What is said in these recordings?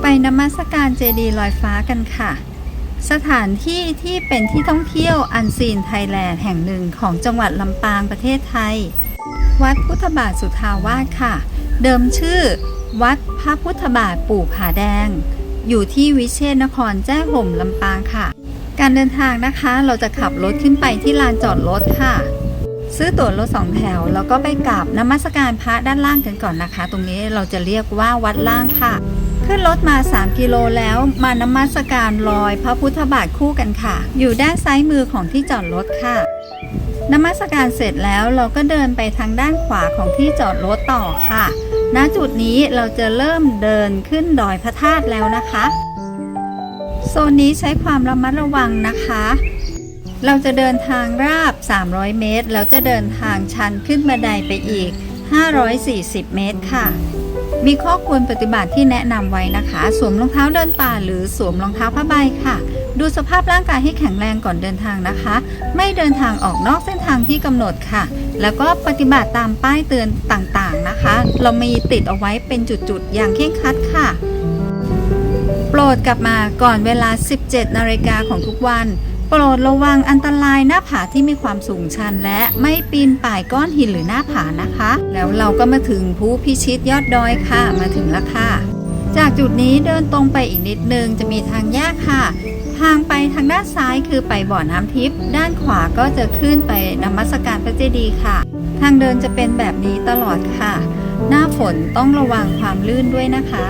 ไปนมัสการเจดีย์ลอยฟ้ากันค่ะ สถานที่ที่เป็นที่ท่องเที่ยวอันซีนไทยแลนด์แห่งหนึ่งของจังหวัดลำปางประเทศไทย วัดพุทธบาทสุทาวาสค่ะ เดิมชื่อ วัดพระพุทธบาทปู่ผาแดง อยู่ที่วิเชษนครแจ้ห่มลำปางค่ะ การเดินทางนะคะเราจะขับรถขึ้นไปที่ลานจอดรถค่ะ ซื้อตั๋วรถสองแถวแล้วก็ไปกราบนมัสการพระด้านล่างกันก่อนนะคะ ตรงนี้เราจะเรียกว่าวัดล่างค่ะ ขึ้นรถมา 3 กิโลแล้วมานมัสการลอยพระพุทธบาทคู่กันค่ะ อยู่ด้านซ้ายมือของที่จอดรถค่ะนมัสการเสร็จแล้วเราก็เดินไปทางด้านขวาของที่จอดรถต่อค่ะ ณ จุดนี้เราจะเริ่มเดินขึ้นดอยพระธาตุแล้วนะคะ โซนนี้ใช้ความระมัดระวังนะคะ เราจะเดินทางราบ 300 เมตร แล้วจะเดินทางชันขึ้นบันไดไปอีก 540 เมตรค่ะ มีข้อควรปฏิบัติที่แนะนำไว้นะคะ สวมรองเท้าเดินป่า หรือสวมรองเท้าผ้าใบค่ะ ดูสภาพร่างกายให้แข็งแรงก่อนเดินทางนะคะ ไม่เดินทางออกนอกเส้นทางที่กำหนดค่ะ แล้วก็ปฏิบัติตามป้ายเตือนต่างๆนะคะ เรามีติดเอาไว้เป็นจุดๆ อย่างเคร่งครัดค่ะ โปรดกลับมาก่อนเวลา 17 นาฬิกาของทุกวัน ปรดระวังอันตรายหน้าผาที่มีความสูงชัน และไม่ปีนป่ายก้อนหินหรือหน้าผานะคะ แล้วเราก็มาถึงภูพิชิตยอดดอยค่ะมาถึงแล้วค่ะ จากจุดนี้เดินตรงไปอีกนิดนึงจะมีทางแยกค่ะ ทางไปทางด้านซ้ายคือไปบ่อน้ำทิพย์ด้านขวาก็จะขึ้นไปนมัสการพระเจดีย์ค่ะ ทางเดินจะเป็นแบบนี้ตลอดค่ะ หน้าฝนต้องระวังความลื่นด้วยนะคะ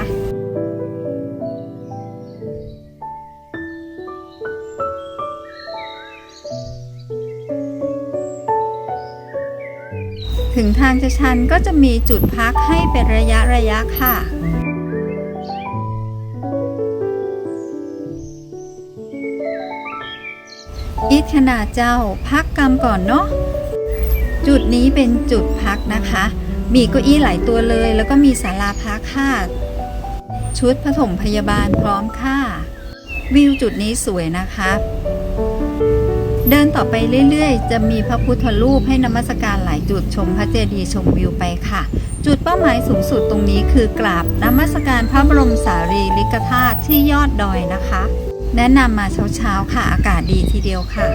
ถึงทางจะชันก็จะมีจุดพักให้เป็นระยะระยะค่ะ อิทขนาดเจ้าพักกรรมก่อนเนาะ จุดนี้เป็นจุดพักนะคะ มีเก้าอี้หลายตัวเลย แล้วก็มีศาลาพักค่ะ ชุดผถมพยาบาลพร้อมค่ะ วิวจุดนี้สวยนะคะ เดินต่อไปเรื่อยๆ จะมีพระพุทธรูปให้นมัสการหลายจุดชมพระเจดีย์ชมวิวไปค่ะ จุดเป้าหมายสูงสุดตรงนี้คือกราบนมัสการพระบรมสารีริกธาตุที่ยอดดอยนะคะ แนะนำมาเช้าๆค่ะอากาศดีทีเดียวค่ะ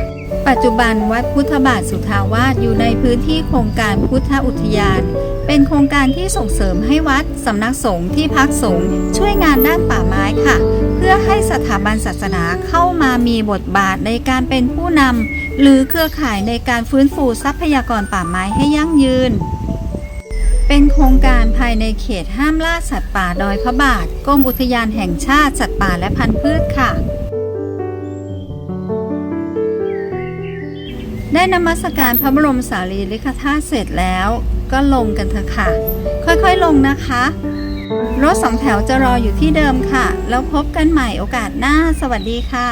ปัจจุบันวัดพุทธบาทสุทาวาสอยู่ในพื้นที่โครงการพุทธอุทยาน เป็นโครงการที่ส่งเสริมให้วัดสำนักสงฆ์ที่พักสงฆ์ช่วยงานด้านป่าไม้ค่ะ เพื่อให้สถาบันศาสนาเข้ามามีบทบาทในการเป็นผู้นำหรือเครือข่ายในการฟื้นฟูทรัพยากรป่าไม้ให้ยั่งยืน เป็นโครงการภายในเขตห้ามล่าสัตว์ป่าดอยพระบาทกรมอุทยานแห่งชาติสัตว์ป่าและพันธุ์พืชค่ะได้นมัสการพระบรมสารีริกธาตุเสร็จแล้ว ก็ลงกันเถอะค่ะ ค่อยๆลงนะคะ รถสองแถวจะรออยู่ที่เดิมค่ะ แล้วพบกันใหม่โอกาสหน้า สวัสดีค่ะ